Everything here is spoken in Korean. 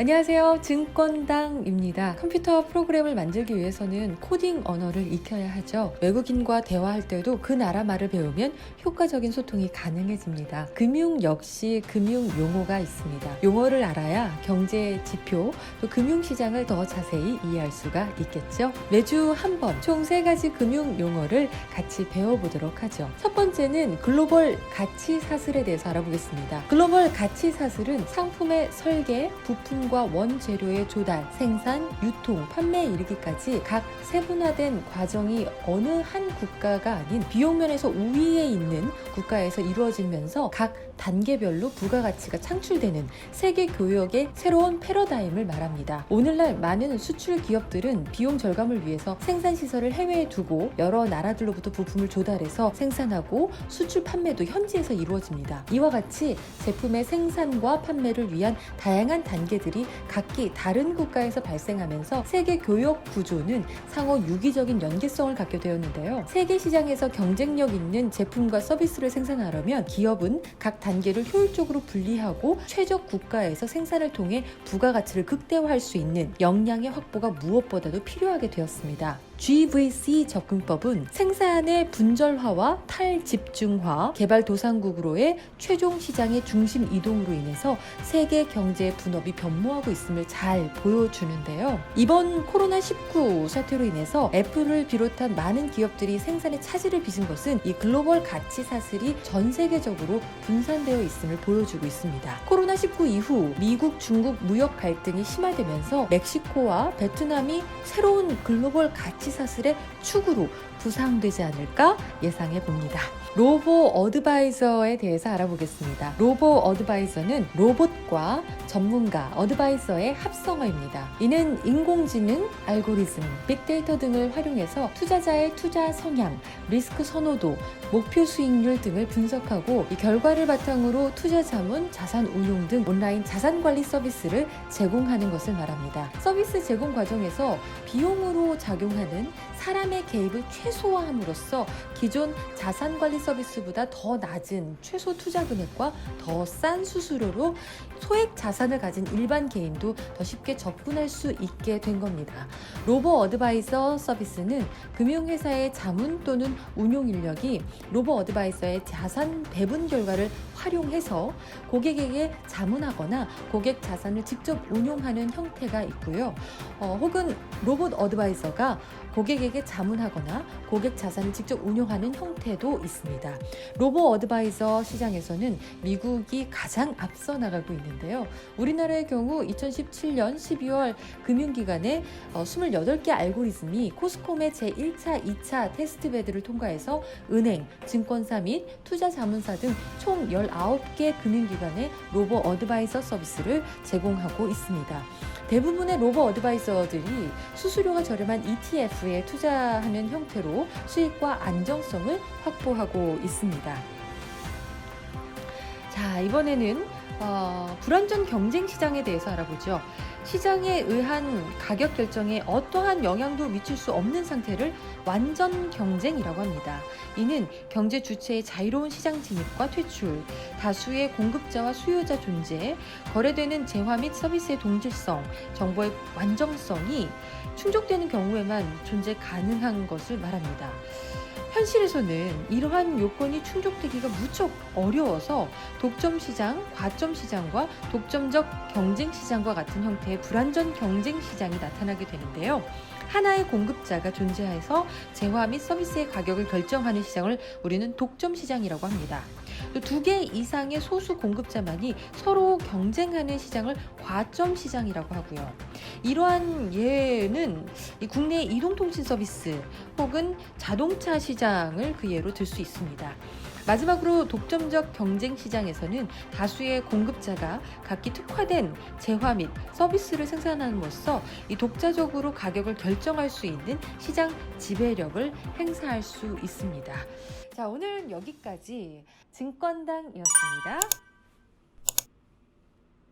안녕하세요. 증권당입니다. 컴퓨터 프로그램을 만들기 위해서는 코딩 언어를 익혀야 하죠. 외국인과 대화할 때도 그 나라 말을 배우면 효과적인 소통이 가능해집니다. 금융 역시 금융 용어가 있습니다. 용어를 알아야 경제 지표, 또 금융 시장을 더 자세히 이해할 수가 있겠죠. 매주 한 번 총 세 가지 금융 용어를 같이 배워보도록 하죠. 첫 번째는 글로벌 가치 사슬에 대해서 알아보겠습니다. 글로벌 가치 사슬은 상품의 설계, 부품 과 원재료의 조달, 생산, 유통, 판매에 이르기까지 각 세분화된 과정이 어느 한 국가가 아닌 비용면에서 우위에 있는 국가에서 이루어지면서 각 단계별로 부가가치가 창출되는 세계 교역의 새로운 패러다임을 말합니다. 오늘날 많은 수출 기업들은 비용 절감을 위해서 생산 시설을 해외에 두고 여러 나라들로부터 부품을 조달해서 생산하고 수출 판매도 현지에서 이루어집니다. 이와 같이 제품의 생산과 판매를 위한 다양한 단계들이 각기 다른 국가에서 발생하면서 세계 교역 구조는 상호 유기적인 연계성을 갖게 되었는데요. 세계 시장에서 경쟁력 있는 제품과 서비스를 생산하려면 기업은 각 단계를 효율적으로 분리하고 최적 국가에서 생산을 통해 부가가치를 극대화할 수 있는 역량의 확보가 무엇보다도 필요하게 되었습니다. GVC 접근법은 생산의 분절화와 탈집중화, 개발도상국으로의 최종 시장의 중심 이동으로 인해서 세계 경제 분업이 변모하고 있음을 잘 보여주는데요. 이번 코로나19 사태로 인해서 애플을 비롯한 많은 기업들이 생산에 차질을 빚은 것은 이 글로벌 가치 사슬이 전 세계적으로 분산되어 있음을 보여주고 있습니다. 코로나19 이후 미국, 중국 무역 갈등이 심화되면서 멕시코와 베트남이 새로운 글로벌 가치 사슬의 축으로 부상되지 않을까 예상해 봅니다. 로보 어드바이저에 대해서 알아보겠습니다. 로보 어드바이저는 로봇과 전문가 어드바이저의 합성어입니다. 이는 인공지능, 알고리즘, 빅데이터 등을 활용해서 투자자의 투자 성향, 리스크 선호도, 목표 수익률 등을 분석하고 이 결과를 바탕으로 투자 자문, 자산 운용 등 온라인 자산 관리 서비스를 제공하는 것을 말합니다. 서비스 제공 과정에서 비용으로 작용하는 사람의 개입을 최소화함으로써 기존 자산 관리 서비스보다 더 낮은 최소 투자 금액과 더 싼 수수료로 소액 자산을 가진 일반 개인도 더 쉽게 접근할 수 있게 된 겁니다. 로보 어드바이저 서비스는 금융회사의 자문 또는 운용 인력이 로보 어드바이저의 자산 배분 결과를 활용해서 고객에게 자문하거나 고객 자산을 직접 운용하는 형태가 있고요. 어, 혹은 로봇 어드바이저가 고객에게 자문하거나 고객 자산을 직접 운용하는 형태도 있습니다. 로보 어드바이저 시장에서는 미국이 가장 앞서 나가고 있는데요. 우리나라의 경우 2017년 12월 금융기관의 어, 28개 알고리즘이 코스콤의 제1차, 2차 테스트 베드를 통과해서 은행, 증권사 및 투자 자문사 등 총 19개 금융기관의 로보 어드바이저 서비스를 제공하고 있습니다. 대부분의 로보 어드바이저들이 수수료가 저렴한 ETF 에 투자하는 형태로 수익과 안정성을 확보하고 있습니다. 자, 이번에는 어, 불완전 경쟁 시장에 대해서 알아보죠. 시장에 의한 가격 결정에 어떠한 영향도 미칠 수 없는 상태를 완전 경쟁이라고 합니다. 이는 경제 주체의 자유로운 시장 진입과 퇴출, 다수의 공급자와 수요자 존재, 거래되는 재화 및 서비스의 동질성, 정보의 완전성이 충족되는 경우에만 존재 가능한 것을 말합니다. 현실에서는 이러한 요건이 충족되기가 무척 어려워서 독점 시장, 과점 시장과 독점적 경쟁 시장과 같은 형태의 불완전 경쟁 시장이 나타나게 되는데요. 하나의 공급자가 존재해서 재화 및 서비스의 가격을 결정하는 시장을 우리는 독점 시장이라고 합니다. 두 개 이상의 소수 공급자만이 서로 경쟁하는 시장을 과점 시장이라고 하고요. 이러한 예는 이 국내 이동통신 서비스 혹은 자동차 시장을 그 예로 들 수 있습니다. 마지막으로 독점적 경쟁 시장에서는 다수의 공급자가 각기 특화된 재화 및 서비스를 생산함으로써 이 독자적으로 가격을 결정할 수 있는 시장 지배력을 행사할 수 있습니다. 자, 오늘은 여기까지 증권당이었습니다.